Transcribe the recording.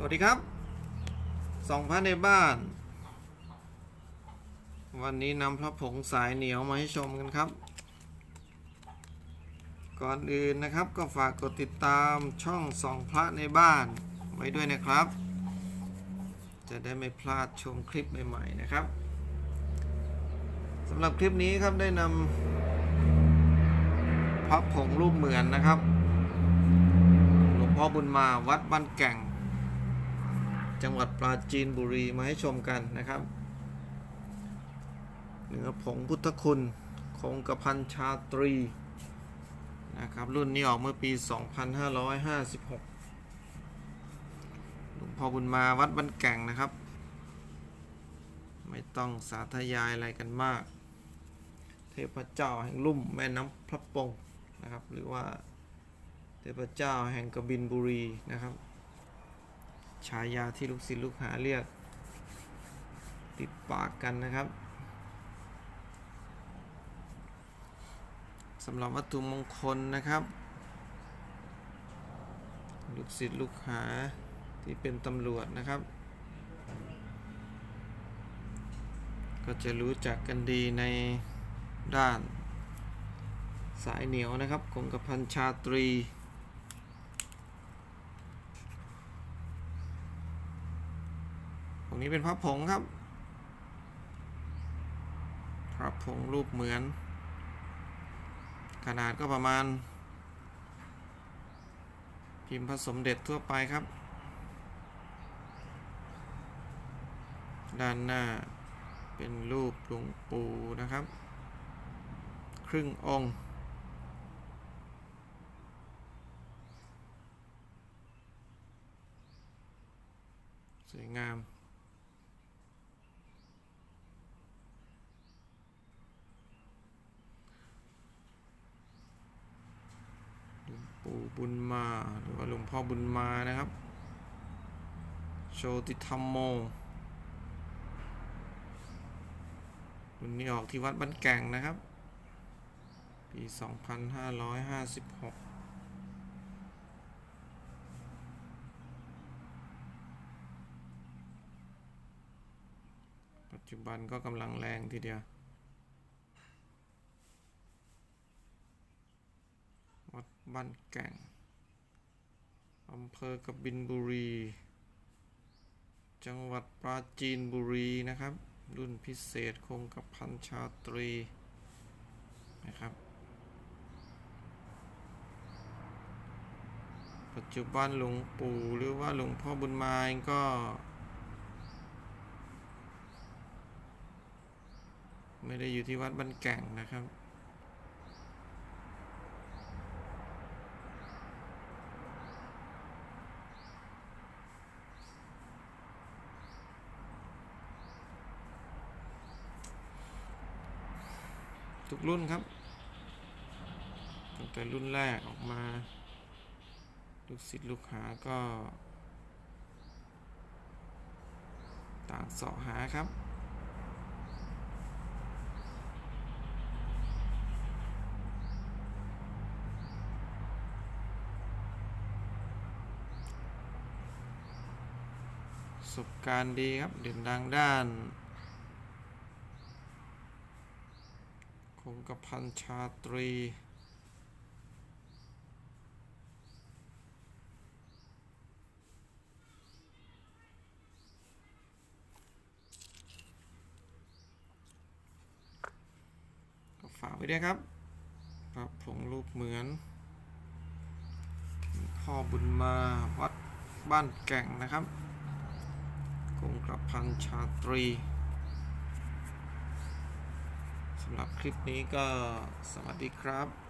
สวัสดีครับสองพระในบ้าน วันนี้นำพระผงสายเหนียวมาให้ชมกันครับ ก่อนอื่นนะครับก็ฝากกดติดตามช่องสองพระในบ้านไว้ด้วยนะครับ จะได้ไม่พลาดชมคลิปใหม่ๆนะครับสำหรับคลิปนี้ครับได้นำพระผงรูปเหมือนนะครับ หลวงพ่อบุญมาวัดบ้านแก่ง จังหวัดปราจีนบุรีมาให้ชมกันนะครับเนื้อผงพุทธคุณคงกระพันชาตรีนะครับรุ่นนี้ออกเมื่อปี 2556หลวงพ่อบุญมาวัดบ้านแก่งนะครับ ไม่ต้องสาธยายอะไรกันมาก เทพเจ้าแห่งลุ่มแม่น้ำพระปงนะครับ หรือว่าเทพเจ้าแห่งกบินบุรีนะครับ ฉายาที่ลูกศิษย์ลูกหาเรียก ติดปากกันนะครับสำหรับวัตถุมงคลนะครับ ลูกศิษย์ลูกหาที่เป็นตำรวจนะครับ ก็จะรู้จักกันดีในด้านสายเหนียวนะครับคงกระพันชาตรี รงนี้เป็นพระผงครับ พระผงรูปเหมือน ขนาดก็ประมาณ พิมพ์พระสมเด็จทั่วไปครับ ด้านหน้าเป็นรูปหลวงปู่นะครับ ครึ่งองค์สวยงาม หลวงปู่ บุญมาหรือว่าหลวงพ่อบุญมานะครับ โชติธรรมโมรุ่นนี้ออกที่วัดบ้านแก่งนะครับ ปี 2556ปัจจุบันก็กำลังแรงทีเดียว วัดบ้านแก่งอำเภอกบินบุรี จังหวัดปราจีนบุรีนะครับ รุ่นพิเศษคงกับพันชาตรีนะครับ ปัจจุบันหลวงปู่หรือว่าหลวงพ่อบุญมาเองก็ไม่ได้อยู่ที่วัดบ้านแก่งนะครับ ทุกรุ่นครับตั้งแต่รุ่นแรกออกมา ลูกศิษย์ลูกหาก็ ต่างเสาะหาครับประสบการณ์ดีครับ เด่นดังด้าน คงกระพันชาตรีก็ฝากไว้ด้วยครับพระผงรูปเหมือน พ่อบุญมาวัดบ้านแก่งนะครับคงกระพันชาตรี สำ หรับคลิปนี้ก็สวัสดีครับ